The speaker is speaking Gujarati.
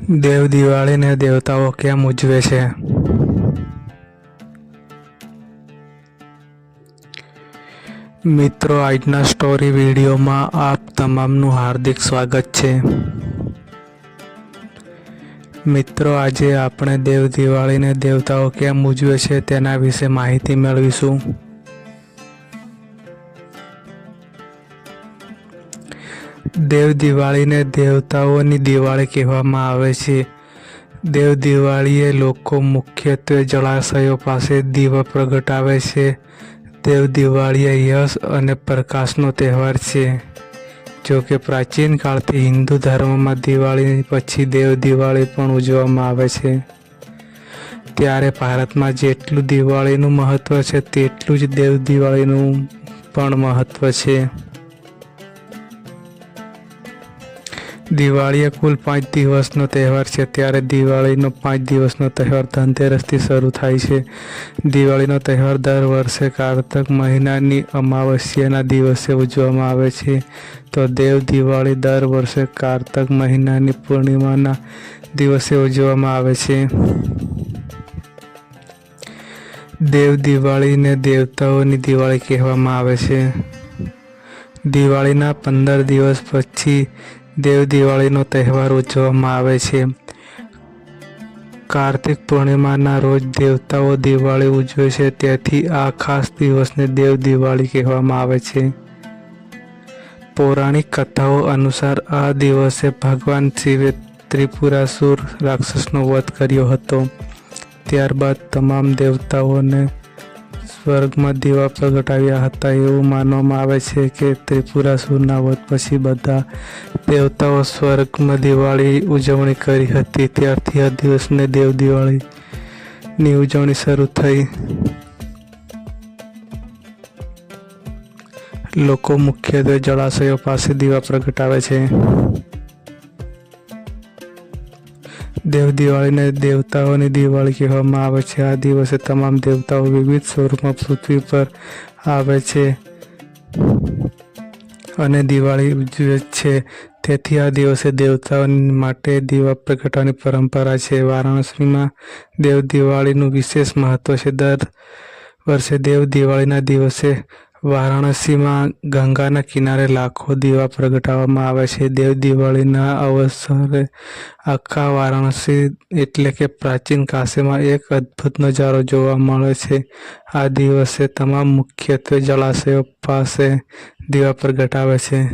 દેવ દિવાળીને દેવતાઓ કેમ ઉજવે છે? મિત્રો, આજના સ્ટોરી વિડીયોમાં આપ તમામનું હાર્દિક સ્વાગત છે. મિત્રો, આજે આપણે દેવ દિવાળીને દેવતાઓ કેમ ઉજવે છે તેના વિશે માહિતી મેળવીશું. દેવ દિવાળીને દેવતાઓની દિવાળી કહેવામાં આવે છે. દેવ દિવાળીએ લોકો મુખ્યત્વે જળાશયો પાસે દીવા પ્રગટાવે છે. દેવ દિવાળીએ યશ અને પ્રકાશનો તહેવાર છે. જો કે પ્રાચીન કાળથી હિન્દુ ધર્મમાં દિવાળી પછી દેવ દિવાળી પણ ઉજવવામાં આવે છે. ત્યારે ભારતમાં જેટલું દિવાળીનું મહત્ત્વ છે, તેટલું જ દેવ દિવાળીનું પણ મહત્ત્વ છે. દિવાળી એ કુલ પાંચ દિવસનો તહેવાર છે. ત્યારે દિવાળીનો પાંચ દિવસનો તહેવાર ધનતેરસથી શરૂ થાય છે. દિવાળીનો તહેવાર દર વર્ષે કારતક મહિનાની અમાવસ્યાના દિવસે ઉજવવામાં આવે છે. તો દેવ દિવાળી દર વર્ષે કારતક મહિનાની પૂર્ણિમાના દિવસે ઉજવવામાં આવે છે. દેવ દિવાળીને દેવતાઓની દિવાળી કહેવામાં આવે છે. દિવાળીના પંદર દિવસ પછી દેવ દિવાળીનો તહેવાર ઉજવવામાં આવે છે. કાર્તિક પૂર્ણિમાના રોજ દેવતાઓ દિવાળી ઉજવે છે. તેથી આ ખાસ દિવસને દેવ દિવાળી કહેવામાં આવે છે. પૌરાણિક કથાઓ અનુસાર આ દિવસે ભગવાન શિવે ત્રિપુરાસુર રાક્ષસનો વધ કર્યો હતો. ત્યારબાદ તમામ દેવતાઓને સ્વર્ગમાં દીવા પ્રગટાવ્યા હતા એવું માનવામાં આવે છે કે ત્રિપુરાસુરના વધ પછી બધા દેવતાઓ સ્વર્ગમાં દિવાળી ઉજવણી કરી હતી. ત્યારથી આ દિવસને દેવ દિવાળીની ઉજવણી શરૂ થઈ. લોકો મુખ્યત્વે જળાશયો પાસે દીવા પ્રગટાવે છે. દેવ દિવાળીને દેવતાઓની દિવાળી કહેવામાં આવે છે. આ દિવસે તમામ દેવતાઓ વિવિધ સ્વરૂપમાં પૃથ્વી પર આવે છે અને દિવાળી ઉજવે છે. તેથી આ દિવસે દેવતાઓ માટે દીવા પ્રગટાવવાની પરંપરા છે. વારાણસીમાં દેવ દિવાળીનું વિશેષ મહત્વ છે. દર વર્ષે દેવ દિવાળીના દિવસે વારાણસીમાં ગંગાના કિનારે લાખો દીવા પ્રગટાવવામાં આવે છે. દેવ દિવાળીના અવસરે આખા વારાણસી એટલે કે પ્રાચીન કાશીમાં એક અદ્ભુત નજારો જોવા મળે છે. આ દિવસે તમામ મુખ્યત્વે જળાશયો પાસે દીવા પ્રગટાવે છે.